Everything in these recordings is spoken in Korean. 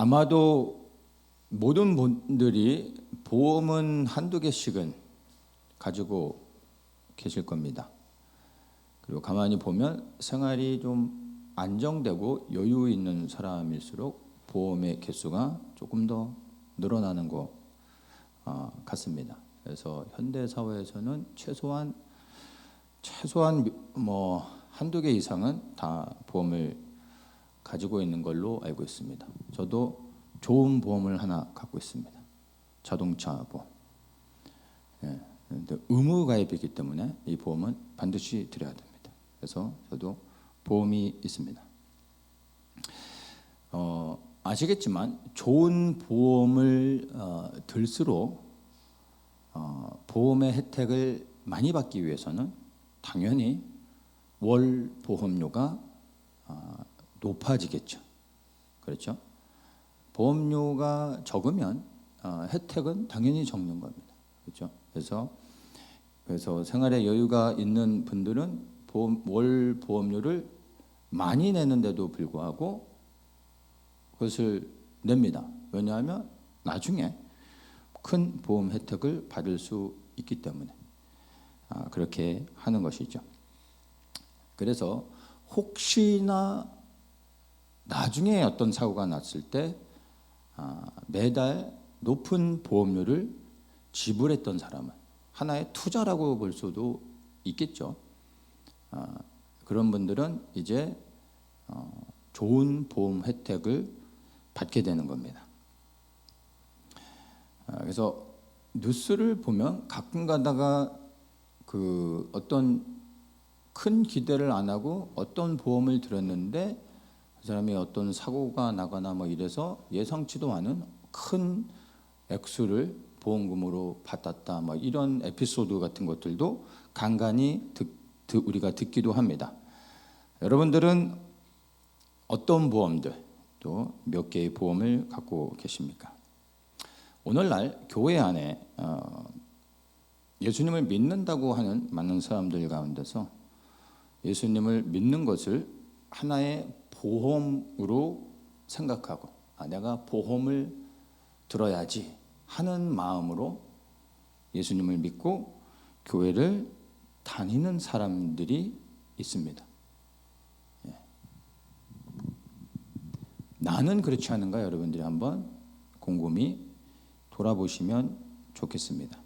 아마도 모든 분들이 보험은 한두 개씩은 가지고 계실 겁니다. 그리고 가만히 보면 생활이 좀 안정되고 여유 있는 사람일수록 보험의 개수가 조금 더 늘어나는 것 어, 같습니다. 그래서 현대 사회에서는 최소한 최소한 뭐 한두 개 이상은 다 보험을 가지고 있는 걸로 알고 있습니다. 저도 좋은 보험을 하나 갖고 있습니다. 자동차 보험. 예, 의무 가입이기 때문에 이 보험은 반드시 드려야 됩니다. 그래서 저도 보험이 있습니다. 어, 아시겠지만 좋은 보험을 어, 들수록 어, 보험의 혜택을 많이 받기 위해서는 당연히 월 보험료가 어, 높아지겠죠. 그렇죠? 보험료가 적으면 어, 혜택은 당연히 적는 겁니다. 그렇죠? 그래서 그래서 생활에 여유가 있는 분들은 보험, 월 보험료를 많이 내는데도 불구하고 그것을 냅니다. 왜냐하면 나중에 큰 보험 혜택을 받을 수 있기 때문에 아, 그렇게 하는 것이죠. 그래서 혹시나 나중에 어떤 사고가 났을 때 아, 매달 높은 보험료를 지불했던 사람은 하나의 투자라고 볼 수도 있겠죠. 아, 그런 분들은 이제 어, 좋은 보험 혜택을 받게 되는 겁니다. 아, 그래서 뉴스를 보면 가끔 가다가 그 어떤 큰 기대를 안 하고 어떤 보험을 들었는데 그 사람이 어떤 사고가 나거나 뭐 이래서 예상치도 않은 큰 액수를 보험금으로 받았다 뭐 이런 에피소드 같은 것들도 간간히 듣, 듣, 우리가 듣기도 합니다. 여러분들은 어떤 보험들 또 몇 개의 보험을 갖고 계십니까? 오늘날 교회 안에 어, 예수님을 믿는다고 하는 많은 사람들 가운데서 예수님을 믿는 것을 하나의 보험으로 생각하고 아, 내가 보험을 들어야지 하는 마음으로 예수님을 믿고 교회를 다니는 사람들이 있습니다. 예. 나는 그렇지 않은가 여러분들이 한번 곰곰이 돌아보시면 좋겠습니다.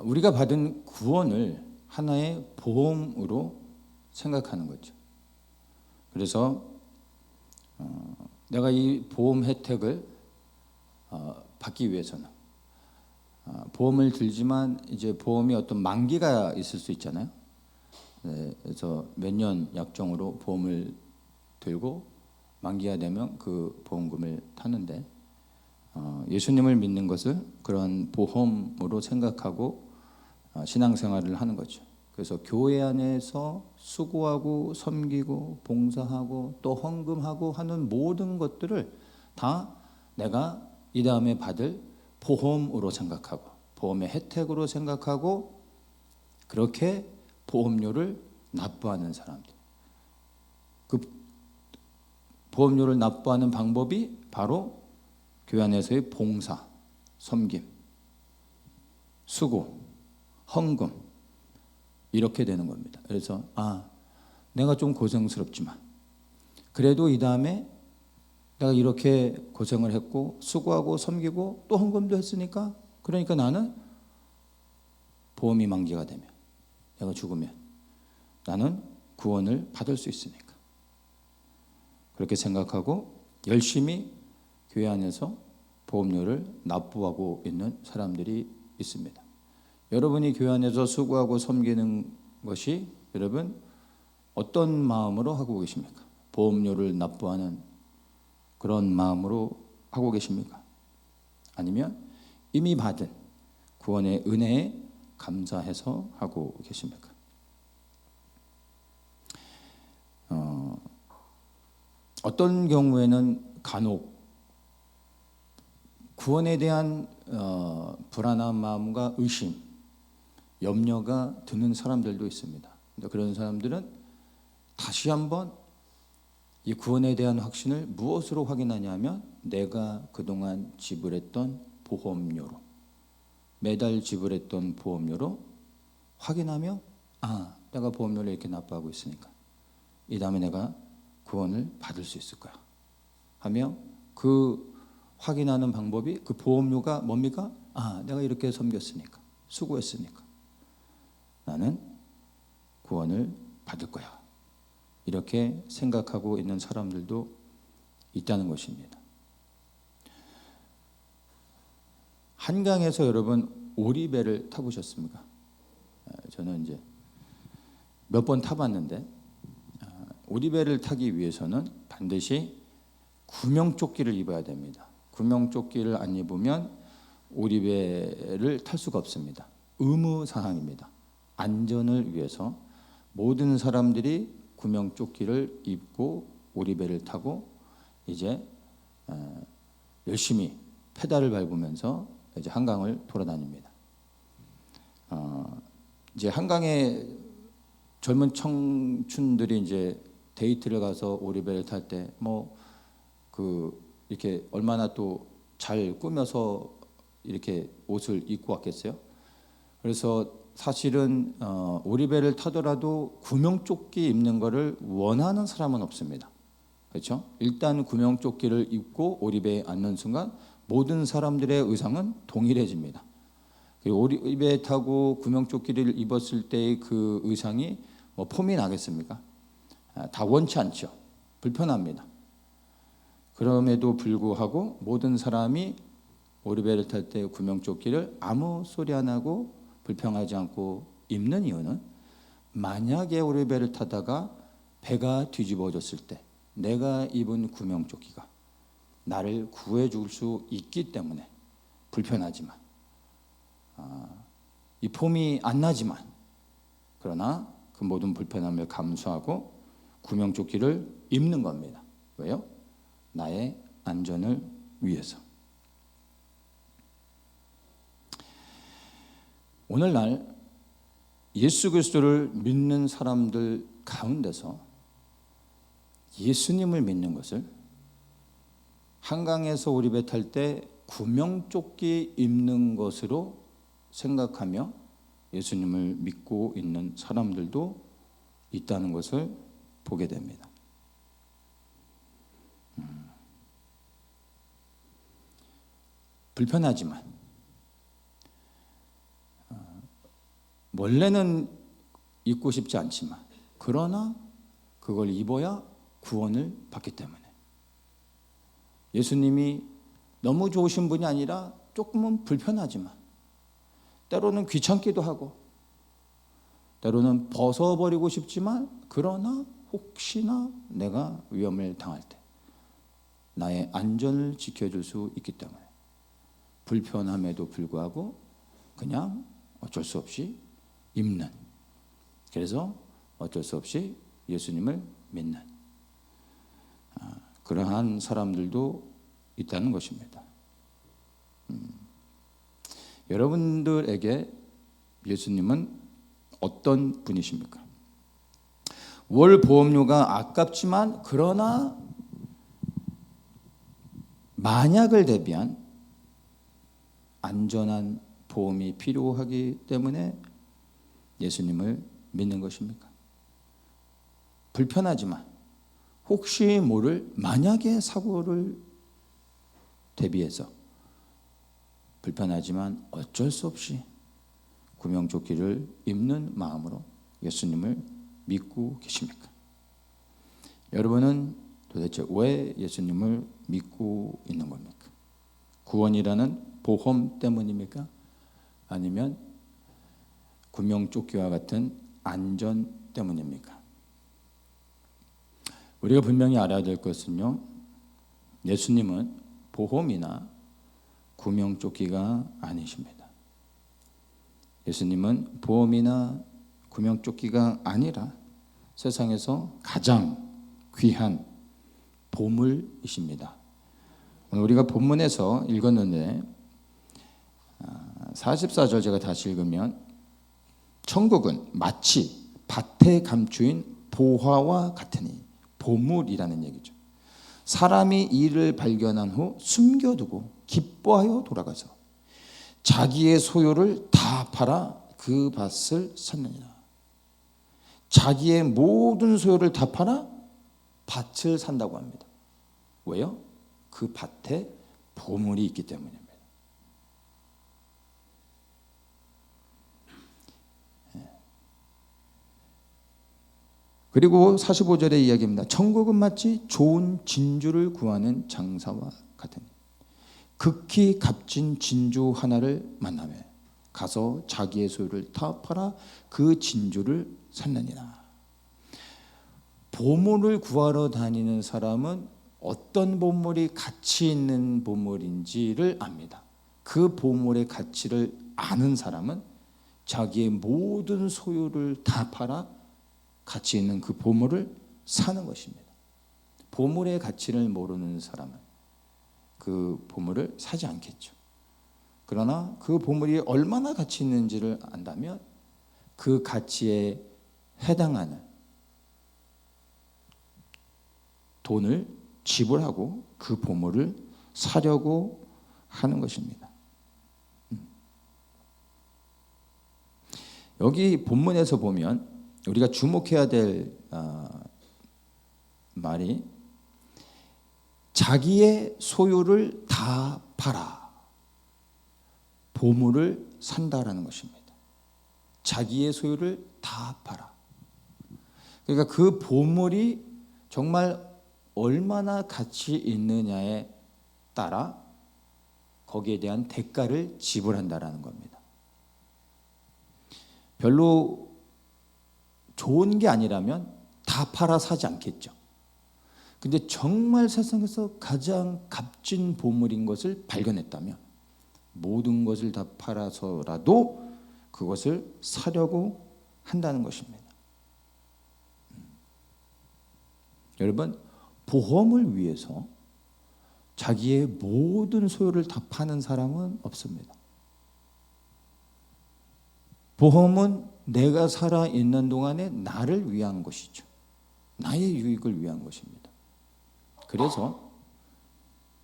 우리가 받은 구원을 하나의 보험으로 생각하는 거죠. 그래서 어, 내가 이 보험 혜택을 어, 받기 위해서는 어, 보험을 들지만 이제 보험이 어떤 만기가 있을 수 있잖아요. 네, 그래서 몇 년 약정으로 보험을 들고 만기가 되면 그 보험금을 타는데 어, 예수님을 믿는 것을 그런 보험으로 생각하고 어, 신앙생활을 하는 거죠. 그래서 교회 안에서 수고하고 섬기고 봉사하고 또 헌금하고 하는 모든 것들을 다 내가 이 다음에 받을 보험으로 생각하고 보험의 혜택으로 생각하고 그렇게 보험료를 납부하는 사람들. 그 보험료를 납부하는 방법이 바로 교회 안에서의 봉사, 섬김, 수고, 헌금 이렇게 되는 겁니다. 그래서 아 내가 좀 고생스럽지만 그래도 이 다음에 내가 이렇게 고생을 했고 수고하고 섬기고 또 헌금도 했으니까 그러니까 나는 보험이 만기가 되면 내가 죽으면 나는 구원을 받을 수 있으니까 그렇게 생각하고 열심히 교회 안에서 보험료를 납부하고 있는 사람들이 있습니다. 여러분이 교회 안에서 수고하고 섬기는 것이 여러분 어떤 마음으로 하고 계십니까? 보험료를 납부하는 그런 마음으로 하고 계십니까? 아니면 이미 받은 구원의 은혜에 감사해서 하고 계십니까? 어, 어떤 경우에는 간혹 구원에 대한 어, 불안한 마음과 의심, 염려가 드는 사람들도 있습니다. 그런 사람들은 다시 한번 이 구원에 대한 확신을 무엇으로 확인하냐면 내가 그동안 지불했던 보험료로 매달 지불했던 보험료로 확인하며 아 내가 보험료를 이렇게 납부하고 있으니까 이 다음에 내가 구원을 받을 수 있을 거야 하며 그 확인하는 방법이 그 보험료가 뭡니까? 아 내가 이렇게 섬겼으니까 수고했으니까 나는 구원을 받을 거야 이렇게 생각하고 있는 사람들도 있다는 것입니다. 한강에서 여러분 오리배를 타보셨습니까? 아, 저는 이제 몇 번 타봤는데 아, 오리배를 타기 위해서는 반드시 구명조끼를 입어야 됩니다. 구명조끼를 안 입으면 오리배를 탈 수가 없습니다. 의무 사항입니다. 안전을 위해서 모든 사람들이 구명조끼를 입고 오리배를 타고 이제 어, 열심히 페달을 밟으면서 이제 한강을 돌아다닙니다. 어, 이제 한강에 젊은 청춘들이 이제 데이트를 가서 오리배를 탈 때 뭐 그 이렇게 얼마나 또 잘 꾸며서 이렇게 옷을 입고 왔겠어요. 그래서 사실은 어, 오리배를 타더라도 구명조끼 입는 것을 원하는 사람은 없습니다. 그렇죠? 일단 구명조끼를 입고 오리배에 앉는 순간 모든 사람들의 의상은 동일해집니다. 오리배 타고 구명조끼를 입었을 때의 그 의상이 뭐 폼이 나겠습니까? 아, 다 원치 않죠. 불편합니다. 그럼에도 불구하고 모든 사람이 오리배를 탈 때 구명조끼를 아무 소리 안 하고 불평하지 않고 입는 이유는 만약에 오리배를 타다가 배가 뒤집어졌을 때 내가 입은 구명조끼가 나를 구해 줄 수 있기 때문에 불편하지만 아, 이 폼이 안 나지만 그러나 그 모든 불편함을 감수하고 구명조끼를 입는 겁니다. 왜요? 나의 안전을 위해서. 오늘날 예수 그리스도를 믿는 사람들 가운데서 예수님을 믿는 것을 한강에서 오리배 탈 때 구명조끼 입는 것으로 생각하며 예수님을 믿고 있는 사람들도 있다는 것을 보게 됩니다. 음. 불편하지만 원래는 입고 싶지 않지만 그러나 그걸 입어야 구원을 받기 때문에. 예수님이 너무 좋으신 분이 아니라 조금은 불편하지만 때로는 귀찮기도 하고 때로는 벗어버리고 싶지만 그러나 혹시나 내가 위험을 당할 때 나의 안전을 지켜줄 수 있기 때문에 불편함에도 불구하고 그냥 어쩔 수 없이 입는 그래서 어쩔 수 없이 예수님을 믿는 아, 그러한 사람들도 있다는 것입니다. 음. 여러분들에게 예수님은 어떤 분이십니까? 월 보험료가 아깝지만 그러나 만약을 대비한 안전한 보험이 필요하기 때문에 예수님을 믿는 것입니까? 불편하지만 혹시 모를 만약의 사고를 대비해서 불편하지만 어쩔 수 없이 구명조끼를 입는 마음으로 예수님을 믿고 계십니까? 여러분은 도대체 왜 예수님을 믿고 있는 겁니까? 구원이라는 보험 때문입니까? 아니면 구명조끼와 같은 안전 때문입니까? 우리가 분명히 알아야 될 것은요. 예수님은 보험이나 구명조끼가 아니십니다. 예수님은 보험이나 구명조끼가 아니라 세상에서 가장 귀한 보물이십니다. 오늘 우리가 본문에서 읽었는데 44절 아, 제가 다시 읽으면 천국은 마치 밭에 감추인 보화와 같으니 보물이라는 얘기죠. 사람이 이를 발견한 후 숨겨두고 기뻐하여 돌아가서 자기의 소유를 다 팔아 그 밭을 샀느니라. 자기의 모든 소유를 다 팔아 밭을 산다고 합니다. 왜요? 그 밭에 보물이 있기 때문입니다. 예. 그리고 45절의 이야기입니다. 천국은 마치 좋은 진주를 구하는 장사와 같으니 극히 값진 진주 하나를 만나며 가서 자기의 소유를 다 팔아 그 진주를 샀느니라. 보물을 구하러 다니는 사람은 어떤 보물이 가치 있는 보물인지를 압니다. 그 보물의 가치를 아는 사람은 자기의 모든 소유를 다 팔아 가치 있는 그 보물을 사는 것입니다. 보물의 가치를 모르는 사람은 그 보물을 사지 않겠죠. 그러나 그 보물이 얼마나 가치 있는지를 안다면 그 가치에 해당하는 돈을 지불하고 그 보물을 사려고 하는 것입니다. 음. 여기 본문에서 보면 우리가 주목해야 될 아, 말이 자기의 소유를 다 팔아 보물을 산다라는 것입니다. 자기의 소유를 다 팔아. 그러니까 그 보물이 정말 얼마나 가치 있느냐에 따라 거기에 대한 대가를 지불한다라는 겁니다. 별로 좋은 게 아니라면 다 팔아 사지 않겠죠. 근데 정말 세상에서 가장 값진 보물인 것을 발견했다면 모든 것을 다 팔아서라도 그것을 사려고 한다는 것입니다. 음. 여러분 보험을 위해서 자기의 모든 소유를 다 파는 사람은 없습니다. 보험은 내가 살아 있는 동안에 나를 위한 것이죠. 나의 유익을 위한 것입니다. 그래서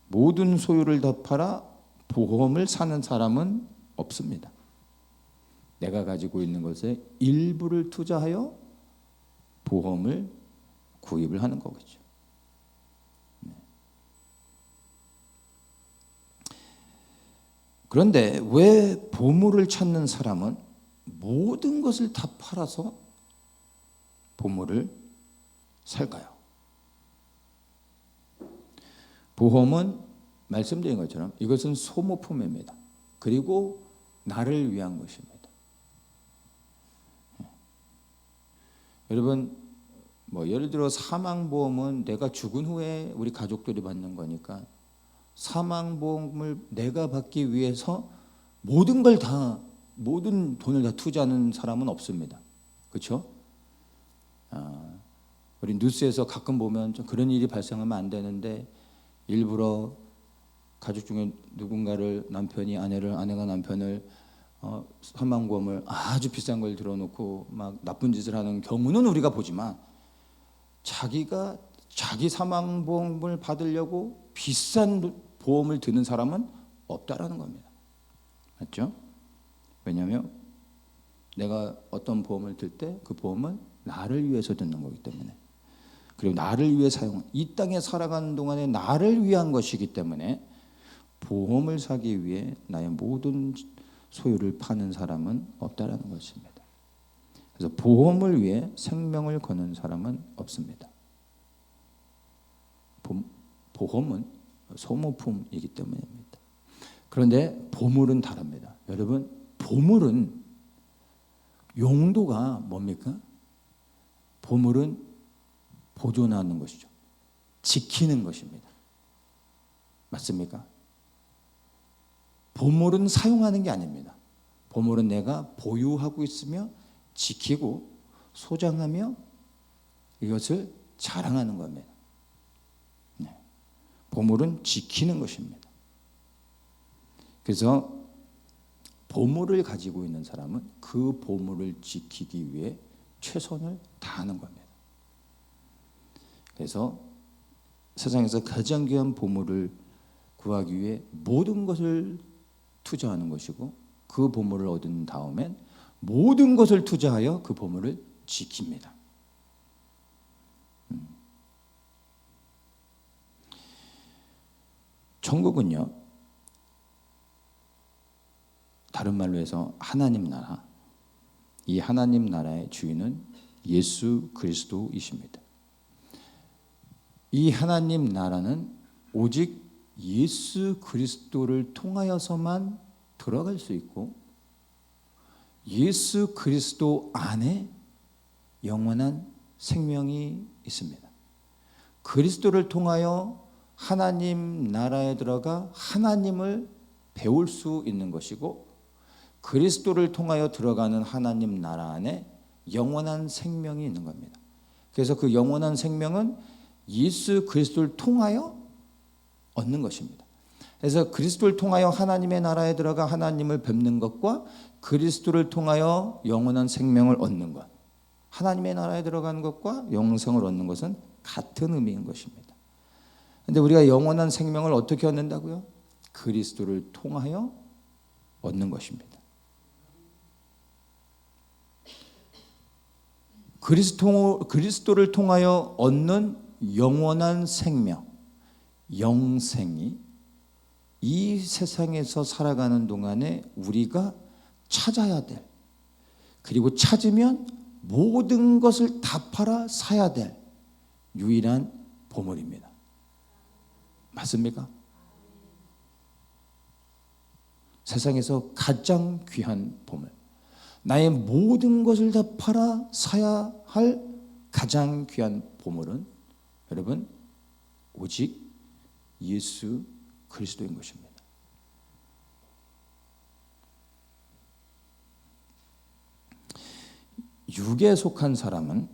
모든 소유를 다 팔아 보험을 사는 사람은 없습니다. 내가 가지고 있는 것에 일부를 투자하여 보험을 구입을 하는 거겠죠. 네. 그런데 왜 보물을 찾는 사람은 모든 것을 다 팔아서 보물을 살까요? 보험은 말씀드린 것처럼 이것은 소모품입니다. 그리고 나를 위한 것입니다. 여러분 뭐 예를 들어 사망보험은 내가 죽은 후에 우리 가족들이 받는 거니까 사망보험을 내가 받기 위해서 모든 걸 다 모든 돈을 다 투자하는 사람은 없습니다. 그렇죠? 아, 우리 뉴스에서 가끔 보면 좀 그런 일이 발생하면 안 되는데 일부러 가족 중에 누군가를 남편이 아내를 아내가 남편을 어, 사망보험을 아주 비싼 걸 들어놓고 막 나쁜 짓을 하는 경우는 우리가 보지만 자기가 자기 사망보험을 받으려고 비싼 보험을 드는 사람은 없다라는 겁니다. 맞죠? 왜냐하면 내가 어떤 보험을 들 때 그 보험은 나를 위해서 듣는 거기 때문에 그리고 나를 위해 사용 이 땅에 살아가는 동안에 나를 위한 것이기 때문에 보험을 사기 위해 나의 모든 소유를 파는 사람은 없다라는 것입니다. 그래서 보험을 위해 생명을 거는 사람은 없습니다. 보험은 소모품이기 때문입니다. 그런데 보물은 다릅니다. 여러분, 보물은 용도가 뭡니까? 보물은 보존하는 것이죠. 지키는 것입니다. 맞습니까? 보물은 사용하는 게 아닙니다. 보물은 내가 보유하고 있으며 지키고 소장하며 이것을 자랑하는 겁니다. 네. 보물은 지키는 것입니다. 그래서 보물을 가지고 있는 사람은 그 보물을 지키기 위해 최선을 다하는 겁니다. 그래서 세상에서 가장 귀한 보물을 구하기 위해 모든 것을 투자하는 것이고 그 보물을 얻은 다음엔 모든 것을 투자하여 그 보물을 지킵니다. 음. 천국은요. 다른 말로 해서 하나님 나라. 이 하나님 나라의 주인은 예수 그리스도이십니다. 이 하나님 나라는 오직 예수 그리스도를 통하여서만 들어갈 수 있고 예수 그리스도 안에 영원한 생명이 있습니다. 그리스도를 통하여 하나님 나라에 들어가 하나님을 배울 수 있는 것이고 그리스도를 통하여 들어가는 하나님 나라 안에 영원한 생명이 있는 겁니다. 그래서 그 영원한 생명은 예수 그리스도를 통하여 얻는 것입니다. 그래서 그리스도를 통하여 하나님의 나라에 들어가 하나님을 뵙는 것과 그리스도를 통하여 영원한 생명을 얻는 것. 하나님의 나라에 들어가는 것과 영생을 얻는 것은 같은 의미인 것입니다. 근데 우리가 영원한 생명을 어떻게 얻는다고요? 그리스도를 통하여 얻는 것입니다. 그리스도, 그리스도를 통하여 얻는 영원한 생명, 영생이 이 세상에서 살아가는 동안에 우리가 찾아야 될 그리고 찾으면 모든 것을 다 팔아 사야 될 유일한 보물입니다. 맞습니까? 세상에서 가장 귀한 보물. 나의 모든 것을 다 팔아 사야 할 가장 귀한 보물은 여러분 오직 예수 그리스도인 것입니다. 육에 속한 사람은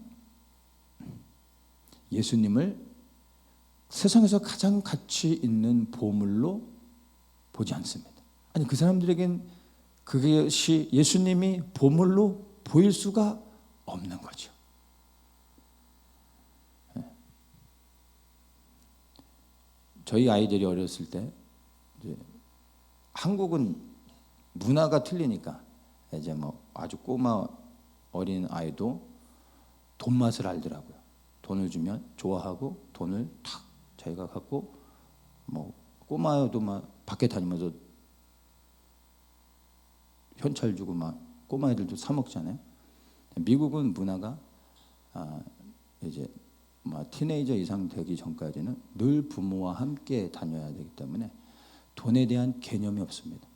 예수님을 세상에서 가장 가치 있는 보물로 보지 않습니다. 아니 그 사람들에겐 그것이 예수님이 보물로 보일 수가 없는 거죠. 예. 저희 아이들이 어렸을 때 한국은 문화가 틀리니까 이제 뭐 아주 꼬마 어린 아이도 돈 맛을 알더라고요. 돈을 주면 좋아하고 돈을 탁 자기가 갖고 뭐 꼬마여도 막 밖에 다니면서 현찰 주고 막 꼬마 애들도 사 먹잖아요. 미국은 문화가 아 이제 뭐 티네이저 이상 되기 전까지는 늘 부모와 함께 다녀야 되기 때문에 돈에 대한 개념이 없습니다.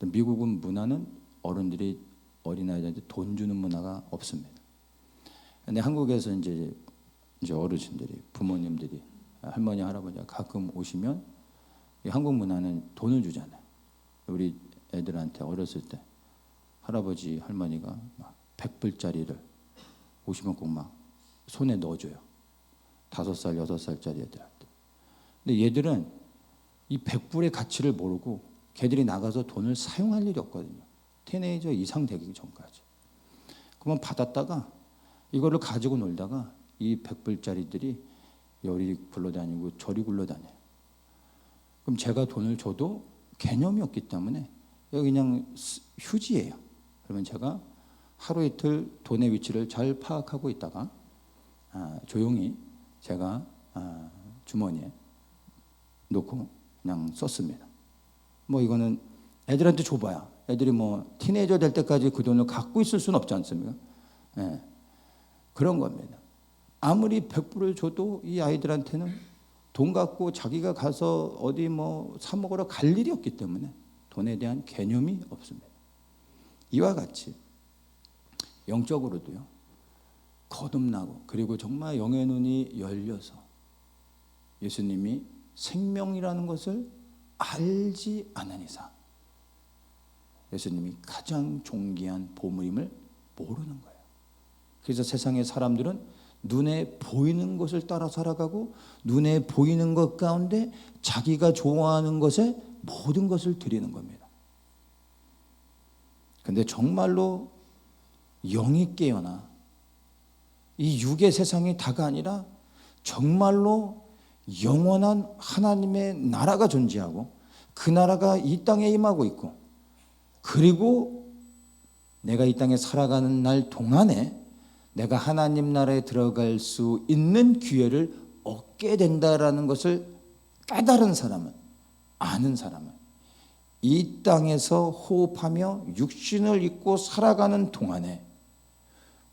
미국은 문화는 어른들이 어린아이들한테 돈 주는 문화가 없습니다. 근데 한국에서 이제 이제 어르신들이 부모님들이 할머니 할아버지가 가끔 오시면 한국 문화는 돈을 주잖아요. 우리 애들한테 어렸을 때 할아버지 할머니가 막 백불짜리를 오시면 꼭 막 손에 넣어줘요. 다섯 살 여섯 살짜리 애들한테. 근데 얘들은 이 백불의 가치를 모르고 걔들이 나가서 돈을 사용할 일이 없거든요. 티네이저 이상 되기 전까지. 그러면 받았다가 이거를 가지고 놀다가 이 백불짜리들이 열이 굴러다니고 저리 굴러다녀요. 그럼 제가 돈을 줘도 개념이 없기 때문에 그냥 휴지예요. 그러면 제가 하루 이틀 돈의 위치를 잘 파악하고 있다가 아, 조용히 제가 아, 주머니에 놓고 그냥 썼습니다. 뭐 이거는 애들한테 줘봐야 애들이 뭐 티네이저 될 때까지 그 돈을 갖고 있을 수는 없지 않습니까? 예. 그런 겁니다. 아무리 100불을 줘도 이 아이들한테는 돈 갖고 자기가 가서 어디 뭐 사 먹으러 갈 일이 없기 때문에 돈에 대한 개념이 없습니다. 이와 같이 영적으로도요. 거듭나고 그리고 정말 영의 눈이 열려서 예수님이 생명이라는 것을 알지 않은 이상 예수님이 가장 존귀한 보물임을 모르는 거예요. 그래서 세상의 사람들은 눈에 보이는 것을 따라 살아가고 눈에 보이는 것 가운데 자기가 좋아하는 것에 모든 것을 드리는 겁니다. 근데 정말로 영이 깨어나 이 육의 세상이 다가 아니라 정말로 영원한 하나님의 나라가 존재하고 그 나라가 이 땅에 임하고 있고 그리고 내가 이 땅에 살아가는 날 동안에 내가 하나님 나라에 들어갈 수 있는 기회를 얻게 된다라는 것을 깨달은 사람은 아는 사람은 이 땅에서 호흡하며 육신을 입고 살아가는 동안에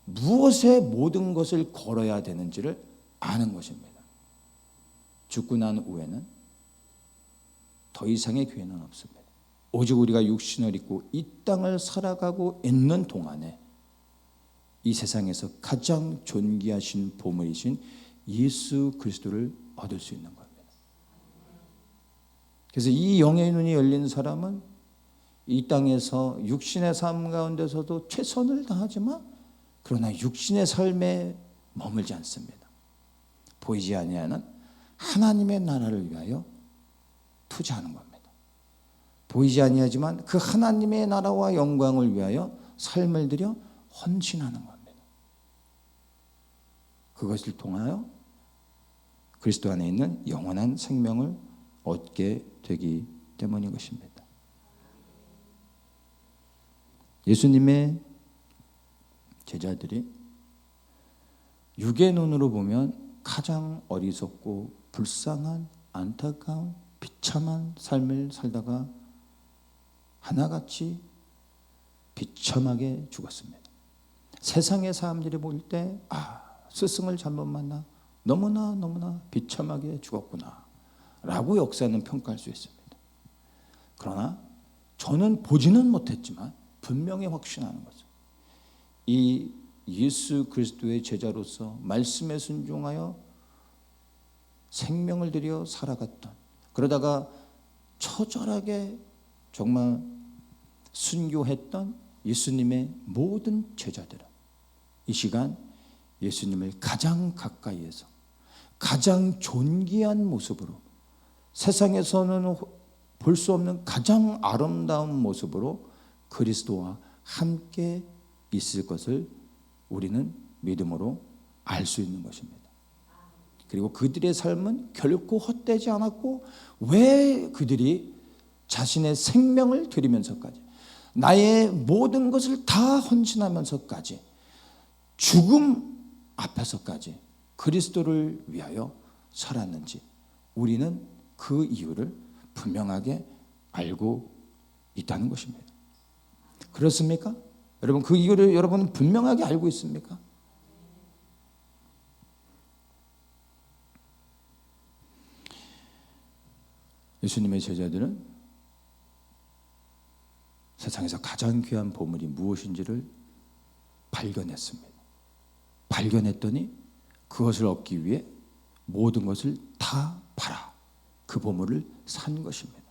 무엇에 모든 것을 걸어야 되는지를 아는 것입니다. 죽고 난 후에는 더 이상의 기회는 없습니다. 오직 우리가 육신을 입고 이 땅을 살아가고 있는 동안에 이 세상에서 가장 존귀하신 보물이신 예수 그리스도를 얻을 수 있는 겁니다. 그래서 이 영의 눈이 열린 사람은 이 땅에서 육신의 삶 가운데서도 최선을 다하지만 그러나 육신의 삶에 머물지 않습니다. 보이지 아니하는 하나님의 나라를 위하여 투자하는 겁니다. 보이지 아니하지만 그 하나님의 나라와 영광을 위하여 삶을 들여 헌신하는 겁니다. 그것을 통하여 그리스도 안에 있는 영원한 생명을 얻게 되기 때문인 것입니다. 예수님의 제자들이 육의 눈으로 보면 가장 어리석고 불쌍한 안타까운 비참한 삶을 살다가 하나같이 비참하게 죽었습니다. 세상의 사람들이 볼 때, 아, 스승을 잘못 만나 너무나 너무나 비참하게 죽었구나. 라고 역사는 평가할 수 있습니다. 그러나 저는 보지는 못했지만 분명히 확신하는 거죠. 이 예수 그리스도의 제자로서 말씀에 순종하여 생명을 들여 살아갔던 그러다가 처절하게 정말 순교했던 예수님의 모든 제자들은 이 시간 예수님을 가장 가까이에서 가장 존귀한 모습으로 세상에서는 볼 수 없는 가장 아름다운 모습으로 그리스도와 함께 있을 것을 우리는 믿음으로 알 수 있는 것입니다. 그리고 그들의 삶은 결코 헛되지 않았고 왜 그들이 자신의 생명을 드리면서까지 나의 모든 것을 다 헌신하면서까지 죽음 앞에서까지 그리스도를 위하여 살았는지 우리는 그 이유를 분명하게 알고 있다는 것입니다. 그렇습니까? 여러분 그 이유를 여러분은 분명하게 알고 있습니까? 예수님의 제자들은 세상에서 가장 귀한 보물이 무엇인지를 발견했습니다. 발견했더니 그것을 얻기 위해 모든 것을 다 팔아 그 보물을 산 것입니다.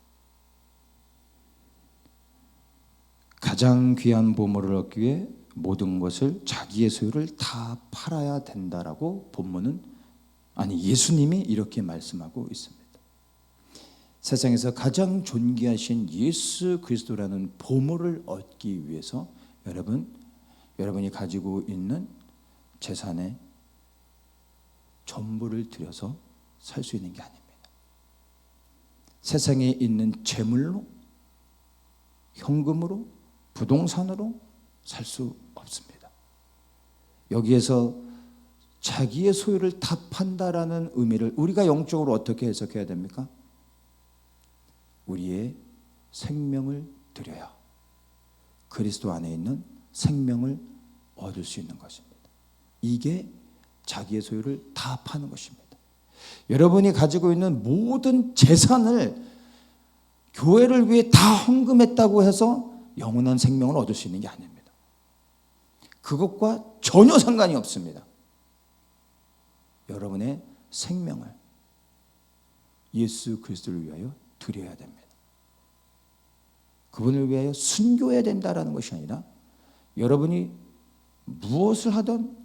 가장 귀한 보물을 얻기 위해 모든 것을 자기의 소유를 다 팔아야 된다라고 본문은 아니 예수님이 이렇게 말씀하고 있습니다. 세상에서 가장 존귀하신 예수 그리스도라는 보물을 얻기 위해서 여러분 여러분이 가지고 있는 재산의 전부를 들여서 살 수 있는 게 아닙니다. 세상에 있는 재물로 현금으로 부동산으로 살 수 없습니다. 여기에서 자기의 소유를 다 판다라는 의미를 우리가 영적으로 어떻게 해석해야 됩니까? 우리의 생명을 드려야 그리스도 안에 있는 생명을 얻을 수 있는 것입니다. 이게 자기의 소유를 다 파는 것입니다. 여러분이 가지고 있는 모든 재산을 교회를 위해 다 헌금했다고 해서 영원한 생명을 얻을 수 있는 게 아닙니다. 그것과 전혀 상관이 없습니다. 여러분의 생명을 예수 그리스도를 위하여 드려야 됩니다. 그분을 위하여 순교해야 된다라는 것이 아니라 여러분이 무엇을 하든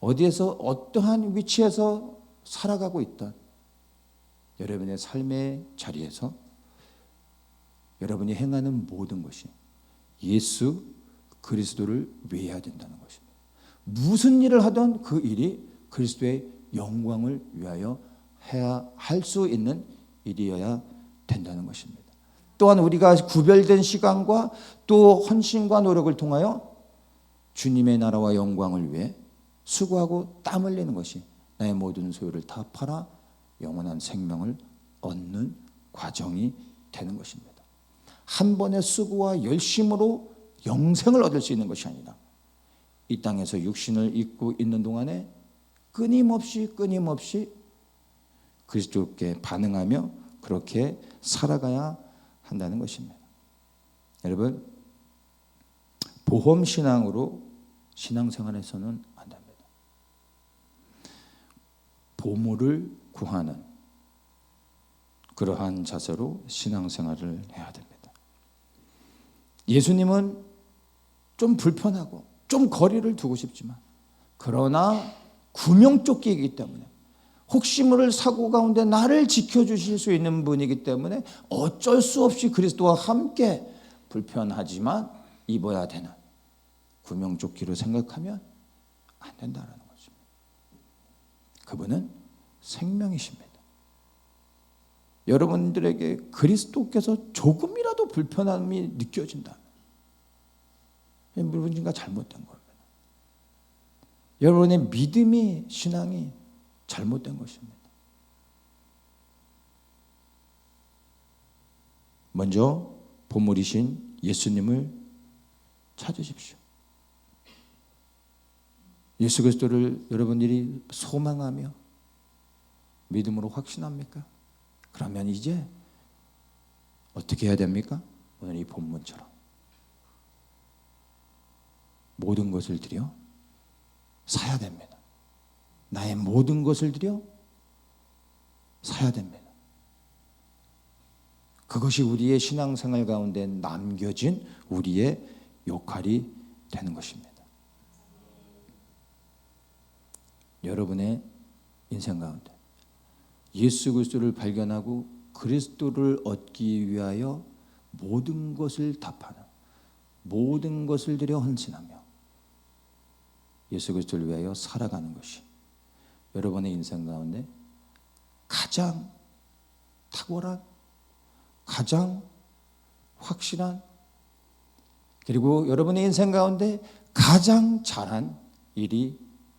어디에서 어떠한 위치에서 살아가고 있던 여러분의 삶의 자리에서 여러분이 행하는 모든 것이 예수 그리스도를 위해야 된다는 것입니다. 무슨 일을 하던 그 일이 그리스도의 영광을 위하여 해야 할 수 있는 일이어야 된다는 것입니다. 또한 우리가 구별된 시간과 또 헌신과 노력을 통하여 주님의 나라와 영광을 위해 수고하고 땀 흘리는 것이 나의 모든 소유를 다 팔아 영원한 생명을 얻는 과정이 되는 것입니다. 한 번의 수고와 열심으로 영생을 얻을 수 있는 것이 아니라 이 땅에서 육신을 입고 있는 동안에 끊임없이 끊임없이 그리스도께 반응하며 그렇게 살아가야 한다는 것입니다. 여러분 보험 신앙으로 신앙생활에서는 안 됩니다. 보물을 구하는 그러한 자세로 신앙생활을 해야 됩니다. 예수님은 좀 불편하고 좀 거리를 두고 싶지만 그러나 구명조끼이기 때문에 혹시 모를 사고 가운데 나를 지켜주실 수 있는 분이기 때문에 어쩔 수 없이 그리스도와 함께 불편하지만 입어야 되는 구명조끼로 생각하면 안 된다는 것입니다. 그분은 생명이십니다. 여러분들에게 그리스도께서 조금이라도 불편함이 느껴진다. 무엇인가 잘못된 겁니다. 여러분의 믿음이 신앙이 잘못된 것입니다. 먼저 보물이신 예수님을 찾으십시오. 예수 그리스도를 여러분들이 소망하며 믿음으로 확신합니까? 그러면 이제 어떻게 해야 됩니까? 오늘 이 본문처럼 모든 것을 들여 사야 됩니다. 나의 모든 것을 들여 사야 됩니다. 그것이 우리의 신앙생활 가운데 남겨진 우리의 역할이 되는 것입니다. 여러분의 인생 가운데 예수 그리스도를 발견하고 그리스도를 얻기 위하여 모든 것을 답하는 모든 것을 들여 헌신하며 예수 그리스도를 위하여 살아가는 것이 여러분의 인생 가운데 가장 탁월한 가장 확실한 그리고 여러분의 인생 가운데 가장 잘한 일이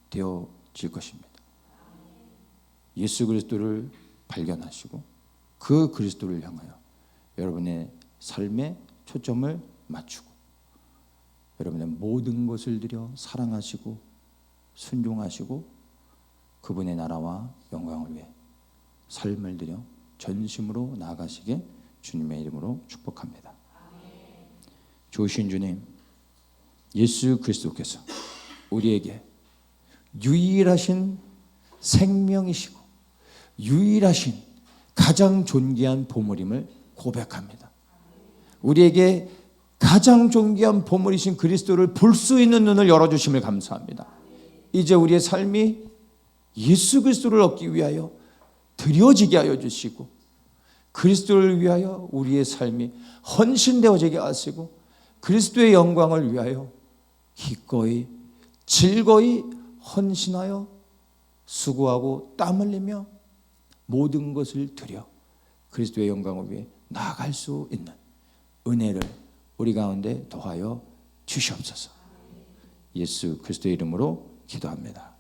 되어질 것입니다. 예수 그리스도를 발견하시고 그 그리스도를 향하여 여러분의 삶에 초점을 맞추고 여러분의 모든 것을 들여 사랑하시고 순종하시고 그분의 나라와 영광을 위해 삶을 들여 전심으로 나아가시게 주님의 이름으로 축복합니다. 좋으신 주님, 예수 그리스도께서 우리에게 유일하신 생명이시고 유일하신 가장 존귀한 보물임을 고백합니다. 우리에게 가장 존귀한 보물이신 그리스도를 볼 수 있는 눈을 열어주심을 감사합니다. 이제 우리의 삶이 예수 그리스도를 얻기 위하여 드려지게 하여 주시고 그리스도를 위하여 우리의 삶이 헌신되어지게 하시고 그리스도의 영광을 위하여 기꺼이 즐거이 헌신하여 수고하고 땀 흘리며 모든 것을 드려 그리스도의 영광을 위해 나아갈 수 있는 은혜를 우리 가운데 더하여 주시옵소서. 예수 그리스도의 이름으로 기도합니다.